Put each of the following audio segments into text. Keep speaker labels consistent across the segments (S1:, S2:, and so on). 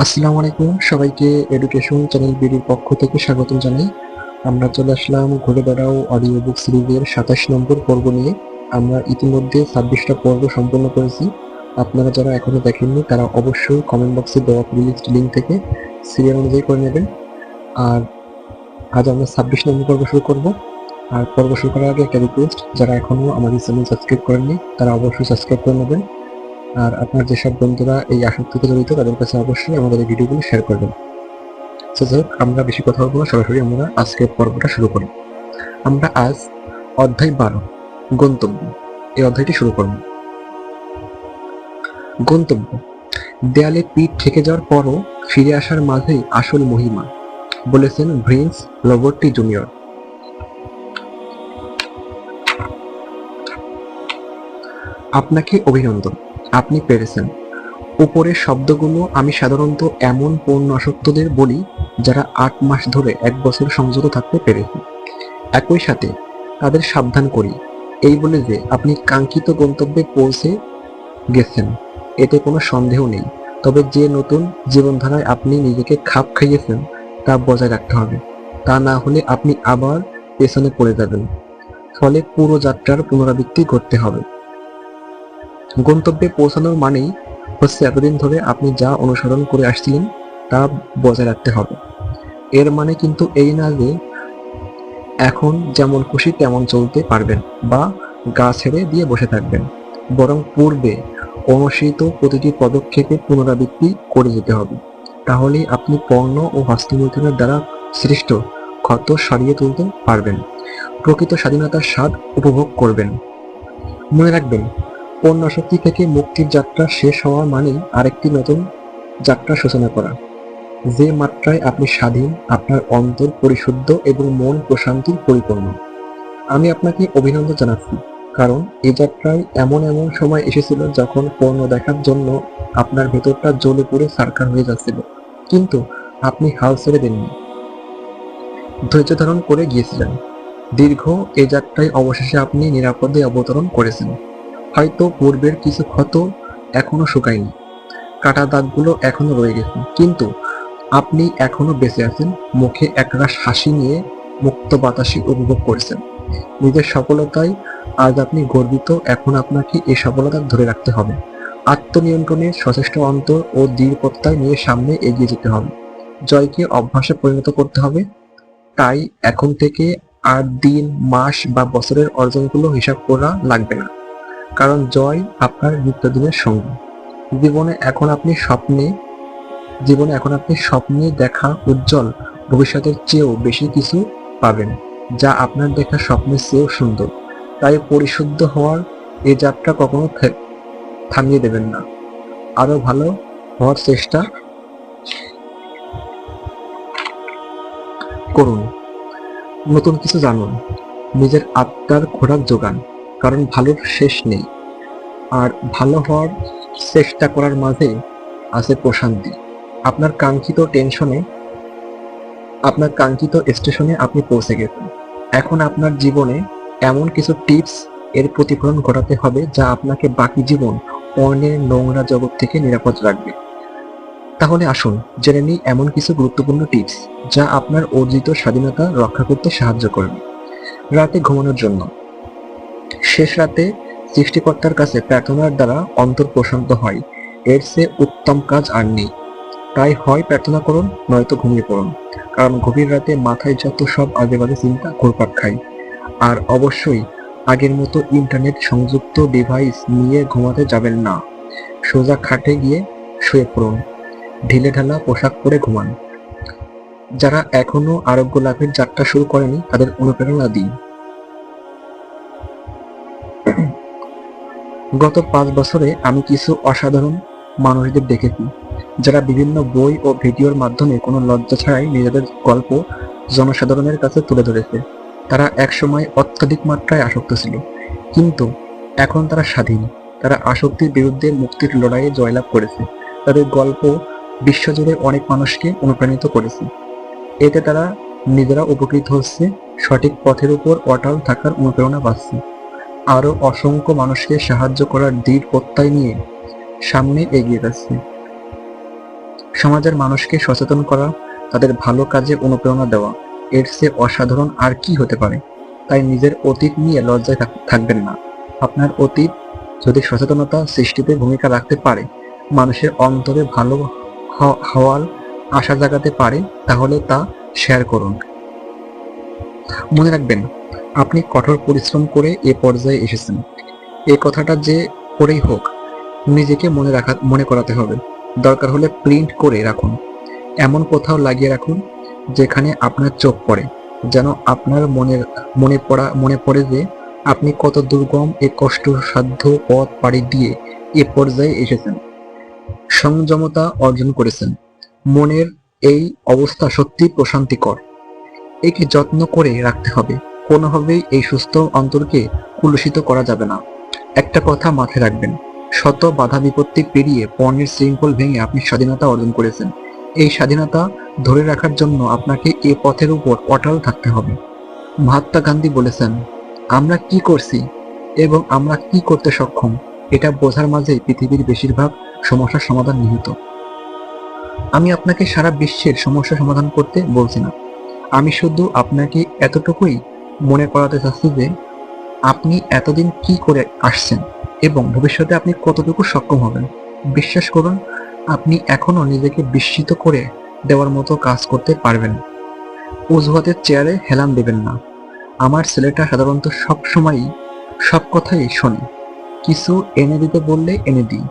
S1: আসসালামু আলাইকুম। সবাইকে এডুকেশন চ্যানেল বিডির পক্ষ থেকে স্বাগতম জানাই। আমরা চলে আসলাম ঘুরে বেড়াও অডিও বুক সিরিজের সাতাশ নম্বর পর্ব নিয়ে। আমরা ইতিমধ্যে ছাব্বিশটা পর্ব সম্পন্ন করেছি। আপনারা যারা এখনও দেখেননি, তারা অবশ্যই কমেন্ট বক্সে দেওয়া প্লেলিস্ট লিঙ্ক থেকে সিরিয়াল অনুযায়ী করে নেবেন। আর আজ আমরা ছাব্বিশ নম্বর পর্ব শুরু করব। আর পর্ব শুরু করার আগে একটা রিকোয়েস্ট যারা এখনও আমাদের চ্যানেল সাবস্ক্রাইব করেননি, তারা অবশ্যই সাবস্ক্রাইব করে নেবেন। আর আপনার যেসব বন্ধুরা এই আসক্তিতে জড়িত, তাদের কাছে অবশ্যই আমাদের এই ভিডিওগুলো শেয়ার করবেন। তো যাই আমরা বেশি কথা বলব সরাসরি আমরা আজকের পর্বটা শুরু করি আমরা আজ অধ্যায় বারো, গন্তব্য। এই অধ্যায়টি শুরু করব। গন্তব্য। দেয়ালে পিঠ ঠেকে যাওয়ার পরও ফিরে আসার মাঝেই আসল মহিমা, বলেছেন ভ্রিন্স রবর্টি জুনিয়র আপনাকে অভিনন্দন। আপনি পেরেছেন। উপরের শব্দগুলো আমি সাধারণত এমন পণ্য আসক্তদের বলি যারা আট মাস ধরে এক বছর সংযত থাকতে পেরেছে একই সাথে তাদের সাবধান করি। এই বলে যে আপনি কাঙ্ক্ষিত গন্তব্যে পৌঁছে গেছেন, এতে কোনো সন্দেহ নেই। তবে যে নতুন জীবনধারায় আপনি নিজেকে খাপ খাইয়েছেন, তা বজায় রাখতে হবে। তা না হলে আপনি আবার পেছনে পড়ে যাবেন। ফলে পুরো যাত্রার পুনরাবৃত্তি করতে হবে। গন্তব্যে পৌঁছানোর মানেই হচ্ছে এতদিন ধরে আপনি যা অনুসরণ করে আসছিলেন তা বজায় রাখতে হবে। এর মানে কিন্তু এই না যে এখন যেমন খুশি তেমন চলতে পারবেন বা গা ছেড়ে দিয়ে বসে থাকবেন। বরং পূর্বে অনুসৃত প্রতিটি পদক্ষেপে পুনরাবৃত্তি করে যেতে হবে। তাহলেই আপনি পণ্য ও হস্তমৈথুনের দ্বারা সৃষ্ট ক্ষত সারিয়ে তুলতে পারবেন। প্রকৃত স্বাধীনতার স্বাদ উপভোগ করবেন। মনে রাখবেন পণ্য শক্তি থেকে মুক্তির যাত্রা শেষ হওয়া মানেই আরেকটি নতুন যাত্রা সূচনা করা। যে মাত্রায় আপনি স্বাধীন, আপনার অন্তর পরিশুদ্ধ এবং মন প্রশান্তির পরিপূর্ণ। আমি আপনাকে অভিনন্দন জানাচ্ছি, কারণ এই যাত্রায় এমন এমন সময় এসেছিল যখন পণ্য দেখার জন্য আপনার ভেতরটা জ্বলে পুড়ে সারকার হয়ে যাচ্ছিল, কিন্তু আপনি হাল ছেড়ে দেননি। ধৈর্য ধারণ করে গিয়েছিলেন। দীর্ঘ এই যাত্রায় অবশেষে আপনি নিরাপদে অবতরণ করেছেন। হয়তো পূর্বের কিছু ক্ষত এখনও শুকায়নি। কাটা দাগগুলো এখনও রয়ে গেছে। কিন্তু আপনি এখনও বেঁচে আছেন। মুখে একরাশ হাসি নিয়ে মুক্ত বাতাসে উপভোগ করছেন। নিজের সফলতায় আজ আপনি গর্বিত। এখন আপনাকে এই সফলতা ধরে রাখতে হবে। আত্মনিয়ন্ত্রণে সচেষ্ট অন্তর ও দৃঢ়প্রত্যয় নিয়ে সামনে এগিয়ে যেতে হবে। জয়কে অভ্যাসে পরিণত করতে হবে। তাই এখন থেকে আর দিন, মাস বা বছরের অর্জনগুলো হিসাব করা লাগবে না। কারণ জয় আপনার নিত্যদিনের সঙ্গী। জীবনে এখন আপনি স্বপ্নে, জীবনে এখন আপনি স্বপ্নে দেখা উজ্জ্বল, ভবিষ্যতের চেয়েও বেশি কিছু পাবেন, যা আপনার দেখা স্বপ্নের চেয়েও সুন্দর। তাই পরিশুদ্ধ হওয়ার এই যাত্রা কখনো থামিয়ে দেবেন না। আরও ভালো হওয়ার চেষ্টা করুন। নতুন কিছু জানুন। নিজের আত্মার খোরাক যোগান। কারণ ভালোর শেষ নেই। আর ভালো হওয়ার চেষ্টা করার মাঝে আছে প্রশান্তি। আপনার কাঙ্ক্ষিত টেনশনে, আপনার কাঙ্ক্ষিত স্টেশনে আপনি পৌঁছে গেছেন। এখন আপনার জীবনে এমন কিছু টিপস এর প্রতিফলন ঘটাতে হবে যা আপনাকে বাকি জীবন অন্যের নোংরা জগৎ থেকে নিরাপদ রাখবে। তাহলে আসুন, জেনে নিই এমন কিছু গুরুত্বপূর্ণ টিপস যা আপনার অর্জিত স্বাধীনতা রক্ষা করতে সাহায্য করবে। রাতে ঘুমানোর জন্য। শেষ রাতে সৃষ্টিকর্তার কাছে প্রার্থনার দ্বারা অন্তর প্রশান্ত হয়। এর চেয়ে উত্তম কাজ আর নেই। তাই হয় প্রার্থনা করুন, নয়তো ঘুমিয়ে পড়ুন। কারণ গভীর রাতে মাথায় যত সব আজে বাজে চিন্তা ঘুরপাক খায়। আর অবশ্যই আগের মতো ইন্টারনেট সংযুক্ত ডিভাইস নিয়ে ঘুমাতে যাবেন না। সোজা খাটে গিয়ে শুয়ে পড়ুন। ঢিলে ঢালা পোশাক পরে ঘুমান। যারা এখনও আরোগ্য লাভের যাত্রা শুরু করেনি, তাদের অনুপ্রেরণা দিই গত পাঁচ বছরে আমি কিছু অসাধারণ মানুষদের দেখেছি, যারা বিভিন্ন বই ও ভিডিওর মাধ্যমে কোনো লজ্জা ছাড়াই নিজেদের গল্প জনসাধারণের কাছে তুলে ধরেছে। তারা একসময় অত্যাধিক মাত্রায় আসক্ত ছিল, কিন্তু এখন তারা স্বাধীন। তারা আসক্তির বিরুদ্ধে মুক্তির লড়াইয়ে জয়লাভ করেছে। তাদের গল্প বিশ্বজুড়ে অনেক মানুষকে অনুপ্রাণিত করেছে। এতে তারা নিজেরা উপকৃত হচ্ছে, সঠিক পথের উপর অটল থাকার অনুপ্রেরণা পাচ্ছে। আরও অসংখ্য মানুষকে সাহায্য করার দৃঢ় প্রত্যয় নিয়ে সামনে এগিয়ে যাচ্ছে। সমাজের মানুষকে সচেতন করা, তাদের ভালো কাজে অনুপ্রেরণা দেওয়া, এর চেয়ে অসাধারণ আর কি হতে পারে? তাই নিজের অতীত নিয়ে লজ্জায় থাকবেন না। আপনার অতীত যদি সচেতনতা সৃষ্টিতে ভূমিকা রাখতে পারে, মানুষের অন্তরে ভালো হওয়ার আশা জাগাতে পারে, তাহলে তা শেয়ার করুন। মনে রাখবেন আপনি কঠোর পরিশ্রম করে এ পর্যায়ে এসেছেন। এই কথাটা যে করেই হোক, নিজেকে মনে রাখা মনে করাতে হবে। দরকার হলে প্রিন্ট করে রাখুন। এমন কোথাও লাগিয়ে রাখুন যেখানে আপনার চোখ পড়ে, যেন আপনার মনের মনে পড়া মনে পড়ে যে আপনি কত দুর্গম এ কষ্টসাধ্য পথ পাড়ি দিয়ে এ পর্যায়ে এসেছেন। সংযমতা অর্জন করেছেন। মনের এই অবস্থা সত্যি প্রশান্তিকর। একে যত্ন করে রাখতে হবে। কোনোভাবেই এই সুস্থ অন্তরকে কুলুষিত করা যাবে না। একটা কথা মাথায় রাখবেন, শত বাধা বিপত্তি পেরিয়ে পণ্যের শৃঙ্খল ভেঙে আপনি স্বাধীনতা অর্জন করেছেন। এই স্বাধীনতা ধরে রাখার জন্য আপনাকে এ পথের উপর অটল থাকতে হবে। মহাত্মা গান্ধী বলেছেন, আমরা কি করছি এবং আমরা কি করতে সক্ষম, এটা বোঝার মাঝেই পৃথিবীর বেশিরভাগ সমস্যার সমাধান নিহিত। আমি আপনাকে সারা বিশ্বের সমস্যা সমাধান করতে বলছি না। আমি শুধু আপনাকে এতটুকুই মনে করাতে চাচ্ছি যে আপনি এতদিন কি করে আসছেন এবং ভবিষ্যতে আপনি কতটুকু সক্ষম হবেন? বিশ্বাস করুন, আপনি এখনও নিজেকে বিস্মিত করে দেওয়ার মতো কাজ করতে পারবেন অজুহাতের চেয়ারে হেলান দেবেন না। আমার ছেলেটা সাধারণত সব সময়ই সব কথাই শোনে। কিছু এনে দিতে বললে এনে দিই।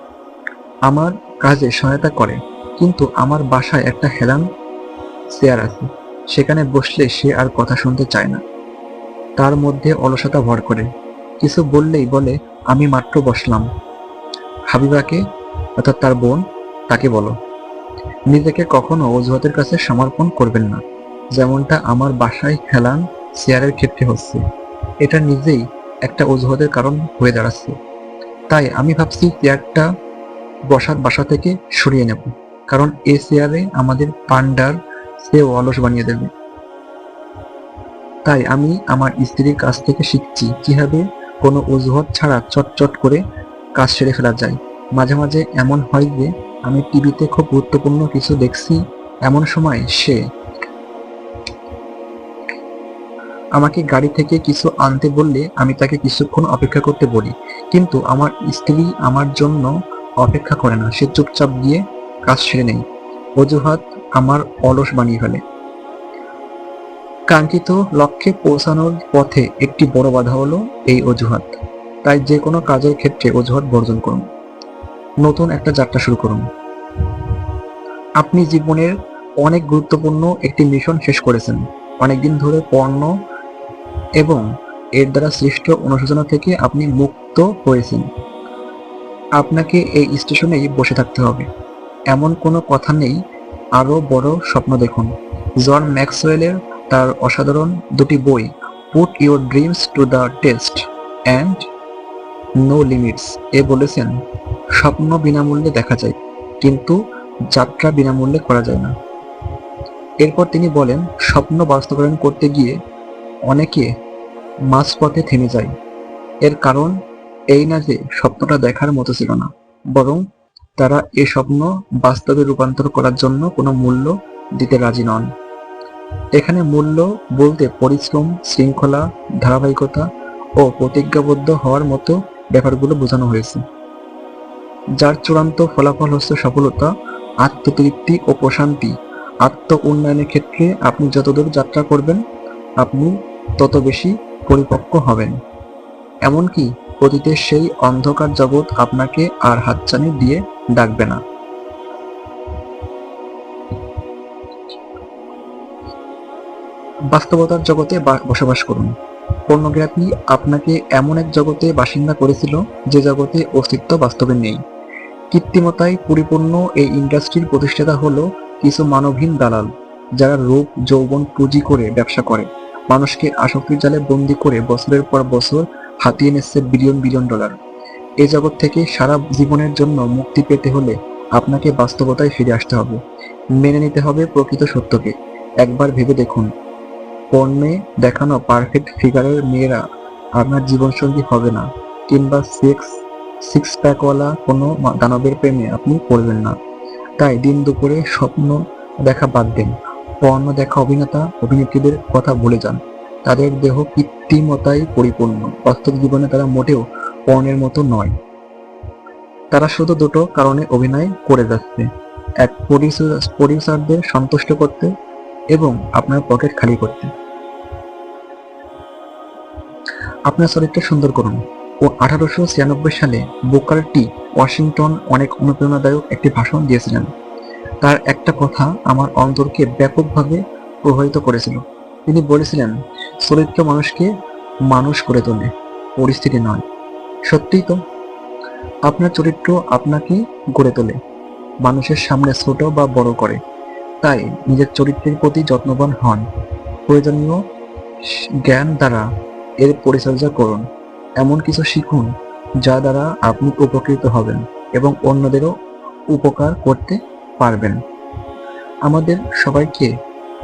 S1: আমার কাজে সহায়তা করে, কিন্তু আমার বাসায় একটা হেলান চেয়ার আছে। সেখানে বসলে সে আর কথা শুনতে চায় না। তার মধ্যে অলসতা ভর করে। কিছু বললেই বলে, আমি মাত্র বসলাম। হাবিবাকে অর্থাৎ তার বোন, তাকে বলো। নিজেকে কখনো অজুহাতের কাছে সমর্পণ করবেন না। যেমনটা আমার বাসায় হেলান চেয়ারের ক্ষেত্রে হচ্ছে। এটা নিজেই একটা অজুহাতের কারণ হয়ে দাঁড়াচ্ছে। তাই আমি ভাবছি চেয়ারটা বসার বাসা থেকে সরিয়ে নেব। কারণ এ চেয়ারে আমাদের পান্ডার সেও অলস বানিয়ে দেবে। তাই আমি আমার স্ত্রীর কাছ থেকে শিখছি কীভাবে কোনো অজুহাত ছাড়া চটচট করে কাজ সেরে ফেলা যায়। মাঝে মাঝে এমন হয় যে, আমি টিভিতে খুব গুরুত্বপূর্ণ কিছু দেখছি, এমন সময় সে আমাকে গাড়ি থেকে কিছু আনতে বললে আমি তাকে কিছুক্ষণ অপেক্ষা করতে বলি। কিন্তু আমার স্ত্রী আমার জন্য অপেক্ষা করে না, সে চুপচাপ গিয়ে কাজ সেরে নেয়। অজুহাত আমার অলস বানিয়ে ফেলে। কাঙ্ক্ষিত লক্ষ্যে পৌঁছানোর পথে একটি বড় বাধা হলো এই অজুহাত। তাই যে কোনো কাজের ক্ষেত্রে অজুহাত বর্জন করুন। নতুন একটা যাত্রা শুরু করুন। আপনি জীবনের অনেক গুরুত্বপূর্ণ একটি মিশন শেষ করেছেন। অনেকদিন ধরে পণ্য এবং এর দ্বারা সৃষ্ট অনুশোচনা থেকে আপনি মুক্ত হয়েছেন। আপনাকে এই স্টেশনেই বসে থাকতে হবে। এমন কোনো কথা নেই। আরও বড় স্বপ্ন দেখুন। জন ম্যাক্সওয়েলের তার অসাধারণ দুটি বই put your dreams to the test and no limits এ বলেছেন, স্বপ্ন বিনামূল্যে দেখা যায়, কিন্তু যাত্রা বিনামূল্যে করা যায় না। এরপর তিনি বলেন, স্বপ্ন বাস্তবায়ন করতে গিয়ে অনেকে মাঝপথে থেমে যায়। এর কারণ এই না যে স্বপ্নটা দেখার মতো ছিল না, বরং তারা এ স্বপ্ন বাস্তবে রূপান্তর করার জন্য কোনো মূল্য দিতে রাজি নন। এখানে মূল্য বলতে পরিশ্রম, শৃঙ্খলা, ধারাবাহিকতা ও প্রতিজ্ঞাবদ্ধ হওয়ার মতো ব্যাপারগুলো বোঝানো হয়েছে। যার চূড়ান্ত ফলাফল হচ্ছে সফলতা, আত্মতৃপ্তি ও প্রশান্তি। আত্ম উন্নয়নের ক্ষেত্রে আপনি যতদূর যাত্রা করবেন, আপনি তত বেশি পরিপক্ক হবেন। এমনকি অতীতের সেই অন্ধকার জগৎ আপনাকে আর হাতছানি দিয়ে ডাকবে না। বাস্তবতার জগতে বসবাস করুন। পর্নোগ্রাফি আপনাকে এমন এক জগতে বাসিন্দা করেছিল যে জগতে অস্তিত্ব বাস্তবে নেই। কৃত্রিমতায় পরিপূর্ণ এই ইন্ডাস্ট্রির প্রতিষ্ঠাতা হলো কিছু মানবহীন দালাল, যারা রূপ, যৌবন পুঁজি করে ব্যবসা করে। মানুষকে আসক্তির জালে বন্দি করে বছরের পর বছর হাতিয়ে নিচ্ছে বিলিয়ন বিলিয়ন ডলার। এ জগৎ থেকে সারা জীবনের জন্য মুক্তি পেতে হলে আপনাকে বাস্তবতায় ফিরে আসতে হবে। মেনে নিতে হবে প্রকৃত সত্যকে। একবার ভেবে দেখুন পণ্যে দেখানো পারফেক্ট ফিগারের মেয়েরা আপনার জীবনসঙ্গী হবে না। কিংবা সেক্স সিক্স প্যাকওয়ালা কোনো দানবের প্রেমে আপনি পড়বেন না। তাই দিন দুপুরে স্বপ্ন দেখা বাদ দিন। পর্ণ দেখা অভিনেতা, অভিনেত্রীদের কথা ভুলে যান। তাদের দেহ কৃত্রিমতায় পরিপূর্ণ। বাস্তব জীবনে তারা মোটেও পর্ণের মতো নয়। তারা শুধু দুটো কারণে অভিনয় করে যাচ্ছে। এক প্রডিউসারদের সন্তুষ্ট করতে এবং আপনার পকেট খালি করতে। আপনার চরিত্র সুন্দর করুন। ও আঠারোশো ছিয়ানব্বই সালে বুকার টি ওয়াশিংটন অনেক অনুপ্রেরণাদায়ক একটি ভাষণ দিয়েছিলেন। তার একটা কথা আমার অন্তরকে ব্যাপকভাবে প্রভাবিত করেছিল। তিনি বলেছিলেন, চরিত্র মানুষকে মানুষ করে তোলে, পরিস্থিতি নয়। সত্যিই তো, আপনার চরিত্র আপনাকে গড়ে তোলে, মানুষের সামনে ছোট বা বড় করে। তাই নিজের চরিত্রের প্রতি যত্নবান হন। প্রয়োজনীয় জ্ঞান দ্বারা এর পরিচর্যা করুন। এমন কিছু শিখুন যা দ্বারা আপনি উপকৃত হবেন এবং অন্যদেরও উপকার করতে পারবেন। আমাদের সবাইকে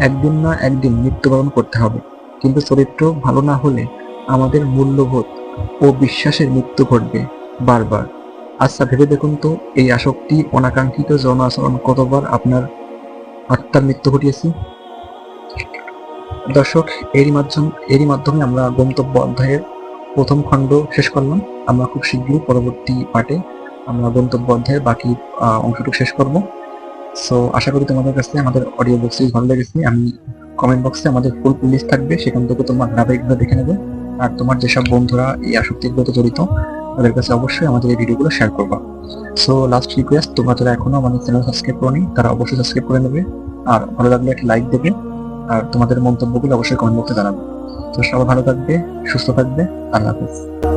S1: একদিন না একদিন মৃত্যুবরণ করতে হবে, কিন্তু চরিত্র ভালো না হলে আমাদের মূল্যবোধ ও বিশ্বাসের মৃত্যু ঘটবে বারবার। আচ্ছা ভেবে দেখুন তো, এই আসক্তি, অনাকাঙ্ক্ষিত যৌন আচরণ কতবার আপনার আত্মার মৃত্যু ঘটিয়েছে? দর্শক, এরই মাধ্যম, এরই মাধ্যমে আমরা গন্তব্য অধ্যায়ের প্রথম খণ্ড শেষ করলাম। আমরা খুব শীঘ্রই পরবর্তী পার্টে আমরা গন্তব্য অধ্যায়ের বাকি অংশটুকু শেষ করব। সো আশা করি তোমাদের কাছে আমাদের অডিও বুক সিরিজ ভালো লেগেছে। আমি কমেন্ট বক্সে আমাদের ফুল লিস্ট থাকবে। সেখান থেকে তোমার ধারাবাহিকগুলো দেখে নেবে। আর তোমার যেসব বন্ধুরা এই আসক্তির আসক্তিগুলোতে জড়িত, তাদের কাছে অবশ্যই আমাদের এই ভিডিওগুলো শেয়ার করবা। সো লাস্ট রিকোয়েস্ট তোমরা যারা এখনও আমাদের চ্যানেল সাবস্ক্রাইব করনি, তারা অবশ্যই সাবস্ক্রাইব করে নেবে। আর ভালো লাগলে একটা লাইক দেবে। আর তোমাদের মন্তব্যগুলো অবশ্যই কমেন্ট বক্সে জানাবে। তো সবাই ভালো থাকবে, সুস্থ থাকবে, আল্লাহ হাফেজ।